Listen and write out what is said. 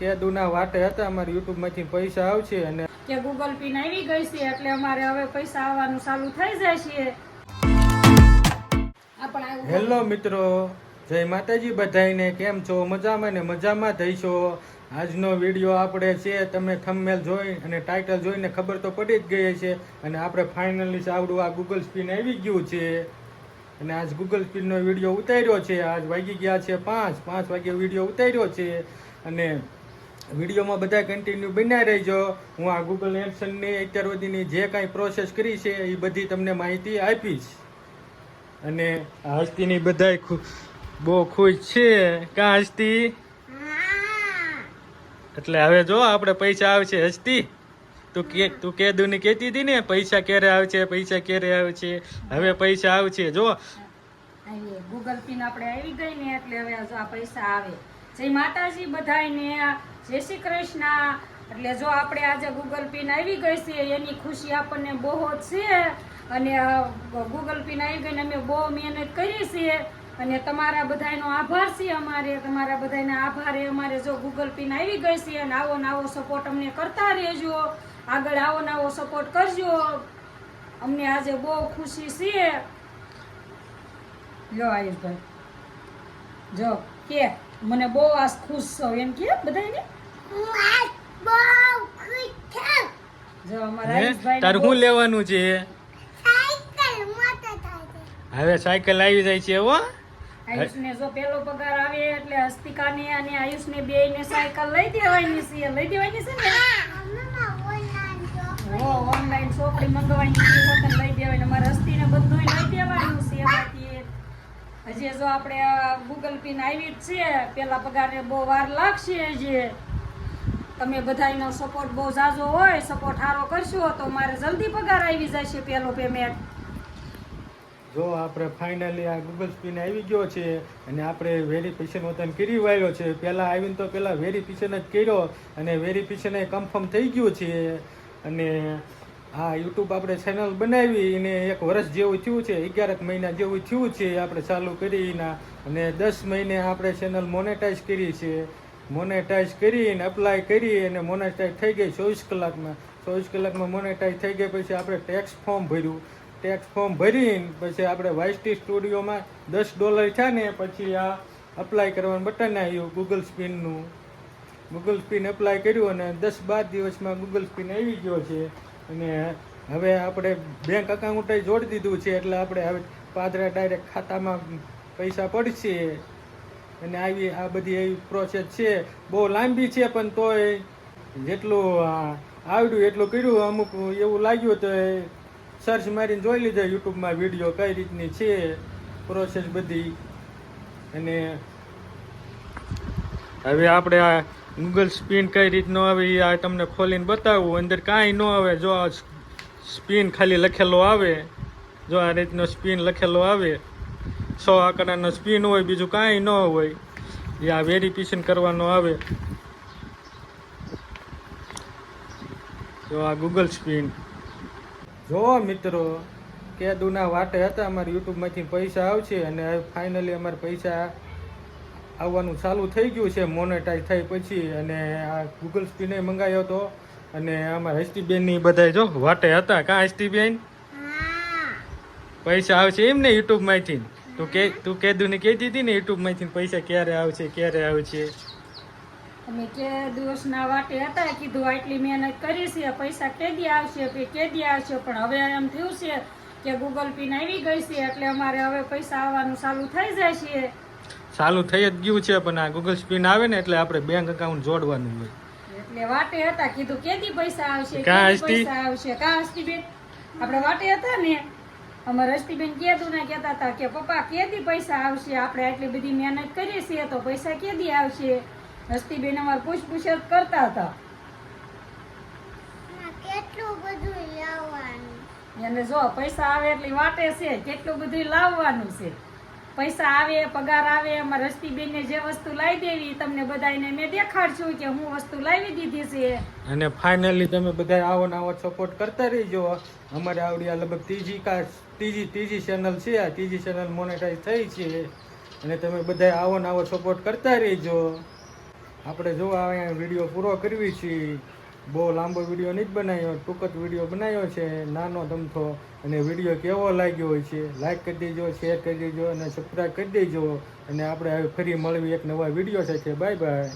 કેદુના વાટે હતા અમારે યુટ્યુબમાંથી પૈસા આવશે અને કે ગૂગલ પિન આવી ગઈ છે એટલે અમારે હવે પૈસા આવવાનું ચાલુ થઈ જાય છે. હેલો મિત્રો જય માતાજી બધાઈને કેમ છો? મજામાં ને મજામાં થઈશો આજનો વીડિયો આપણે છે તમે થંબમેલ જોઈ અને ટાઇટલ જોઈને ખબર તો પડી જ ગઈ છે અને આપણે ફાઇનલી આવડું આ ગૂગલ સ્પિન આવી ગયું છે. અને આજ ગૂગલ સ્પિનનો વીડિયો ઉતાર્યો છે. આજ વાગી ગયા છે પાંચ પાંચ વાગે વીડિયો ઉતાર્યો છે. અને વિડીયોમાં બધા કન્ટિન્યુ બન્યા રહેજો. હું આ ગૂગલ એડસનની અત્યાર સુધીની જે કાંઈ પ્રોસેસ કરી છે, એ બધી તમને માહિતી આપીશ. અને હસ્તીની બધાય બહુ ખુશ છે. કાં હસ્તી? એટલે હવે જો આપણે પૈસા આવશે હસ્તી. તું કે તું કે દુની કહેતી હતી ને, પૈસા ક્યારે આવશે, પૈસા ક્યારે આવશે? હવે પૈસા આવશે, જો. ગૂગલ પિન આપણે આવી ગઈ ને, એટલે હવે આ પૈસા આવે. જય માતાજી બધાયને. જય શ્રી કૃષ્ણ. એટલે જો આપણે આજે ગૂગલ પિન આવી ગઈ છે, એની ખુશી આપણને બહુ જ છે. અને ગૂગલ પિન આવી ગઈને અમે બહુ મહેનત કરી છે. અને તમારા બધાયનો આભાર છે અમારે. તમારા બધાના આભાર એ અમારે જો ગૂગલ પિન આવી ગઈ છે, અને આવો નવો સપોર્ટ અમને કરતા રહેજો. આગળ આવો નવો સપોર્ટ કરજો. અમને આજે બહુ ખુશી છે. લો આયુષભાઈ. જો કે, મને બહુ આ ખુશ છો. એમ કે બધાને તારું શું લેવાનું છે? હવે સાયકલ આવી જાય છે હો. આયુષને જો પેલો પગાર આવે એટલે હસ્તિકાને અને આયુષને બે ને સાયકલ લઈ દેવાની છે. લઈ દેવાની છે ને? હો ઓનલાઈન ચોપડી મંગાવવાની છે. હોટલ લઈ દેવાની. અમારે હસ્તીને બધું લઈ દેવાનું છે એમાંથી હજી જો આપણે ગૂગલ પિન આવી જ છે પેલા પગારને બહુ વાર લાગશે હજી. તમે બધાનો સપોર્ટ બહુ ઝાઝો હોય સપોર્ટ સારો કરશો તો મારે જલ્દી પગાર આવી જશે પહેલો પેમેન્ટ જો આપણે ફાઇનલી આ ગૂગલ સ્પીને આવી ગયો છે અને આપણે વેરિફિકેશન વતન કરી વાળ્યો છે, પહેલાં આવીને તો પહેલાં વેરિફિકેશન જ કર્યો અને વેરિફિકેશન એ કન્ફર્મ થઈ ગયું છે અને આ યુટ્યુબ આપણે ચેનલ બનાવી એને એક વર્ષ જેવું થયું છે, અગિયારક મહિના જેવું થયું છે આપણે ચાલુ કરીને અને દસ મહિને આપણે ચેનલ મોનેટાઈઝ કરી છે. મોનેટાઈઝ કરીને અપ્લાય કરી અને મોનેટાઈઝ થઈ ગઈ ચોવીસ કલાકમાં. ચોવીસ કલાકમાં મોનેટાઈઝ થઈ ગઈ પછી આપણે ટેક્સ ફોર્મ ભર્યું. ટેક્સ ફોર્મ ભરીને પછી આપણે વાયસટી સ્ટુડિયોમાં દસ ડોલર થયા ને પછી આ અપ્લાય કરવાનું બટન આવ્યું ગૂગલ સ્પિનનું ગૂગલ સ્પિન અપ્લાય કર્યું અને દસ બાર દિવસમાં ગૂગલ સ્પિન આવી ગયો છે. અને હવે આપણે બેંક અકાઉન્ટ જોડી દીધું છે, એટલે આપણે હવે પાદરા ડાયરેક્ટ ખાતામાં પૈસા પડશે. અને આવી આ બધી એવી પ્રોસેસ છે. બહુ લાંબી છે પણ તોય જેટલું આવડ્યું એટલું કર્યું અમુક એવું લાગ્યું તો સર્ચ મારીને જોઈ લીધો યુટ્યુબમાં વીડિયો કઈ રીતની છે પ્રોસેસ બધી. અને હવે આપણે આ ગૂગલ સ્પિન કઈ રીતનો આવે એ આ તમને ખોલીને બતાવું. અંદર કાંઈ ન આવે. જો આ સ્પિન ખાલી લખેલો આવે, જો આ રીતનો સ્પિન લખેલો આવે સો આંકડાનો સ્પિન હોય બીજું કાંઈ ન હોય. એ આ વેરિફિકેશન કરવાનો આવે. જો આ ગૂગલ સ્પિન જો મિત્રો કેદુના વાટે હતા અમારા યુટ્યુબમાંથી પૈસા આવશે અને ફાઇનલી અમારે પૈસા આવવાનું ચાલુ થઈ ગયું છે મોનેટાઈઝ થઈ પછી. અને આ ગૂગલ સ્પિને મંગાવ્યો હતો અને અમારા હસ્તીબેનની બધા જો વાટે હતા. કાં હસ્તીબેન પૈસા આવશે એમ ને યુટ્યુબમાંથી. તું કે તું કેદુને કહેતી હતી ને યુટ્યુબમાંથી પૈસા ક્યારે આવશે ક્યારે આવશે? અમે કે દિવસના વાટે હતા કીધું આટલી મહેનત કરી છે પૈસા કેદી આવશે કે કેદી આવશે પણ હવે એમ થયું છે કે ગૂગલ પિન આવી ગઈ છે એટલે અમારે હવે પૈસા આવવાનું ચાલુ થઈ જાય છે. ચાલુ થઈ જ ગયું છે પણ આ ગૂગલ સ્પિન આવે ને એટલે આપણે બેંક એકાઉન્ટ જોડવાનું હોય. એટલે વાટે હતા કીધું કેદી પૈસા આવશે કાં કેદી પૈસા આવશે? કા હસ્તીબેન આપણે વાટે હતા ને? અમારે રસ્તીબેન કહેતું ને કહેતા હતા કે પપ્પા કેદી પૈસા આવશે? આપણે આટલી બધી મહેનત કરીએ છીએ તો પૈસા કેદી આવશે? રસ્તીબેન અમારે પૂછ પૂછ કરતા હતા. કેટલું બધું લાવવાનું. અને જો પૈસા આવે એટલી વાટે છે કેટલું બધું લાવવાનું છે. પૈસા આવે પગાર આવે અમારે હસ્તીબેનને જે વસ્તુ લાવી દેવી તમને બધાને મેં દેખાડશું કે હું વસ્તુ લાવી દીધી છે. અને ફાઇનલી તમે બધા આવો ને આવો સપોર્ટ કરતા રહીજો. અમારે આવડી આ લગભગ ત્રીજી કા ત્રીજી ત્રીજી ચેનલ છે, આ ત્રીજી ચેનલ મોનેટાઈઝ થઈ છે. અને તમે બધા આવો ને આવો સપોર્ટ કરતા રહેજો. આપણે જો અહીંયા વીડિયો પૂરો કરવી છીએ બહુ લાંબો વીડિયો નહીં જ બનાવ્યો, ટૂંક જ વીડિયો બનાવ્યો છે, નાનો તમથો અને વીડિયો કેવો લાગ્યો હોય છે લાઇક કરી દેજો શેર કરી દેજો અને સબસ્ક્રાઈબ કરી દેજો. અને આપણે હવે ફરી મળવી એક નવા વીડિયો સાથે. Bye bye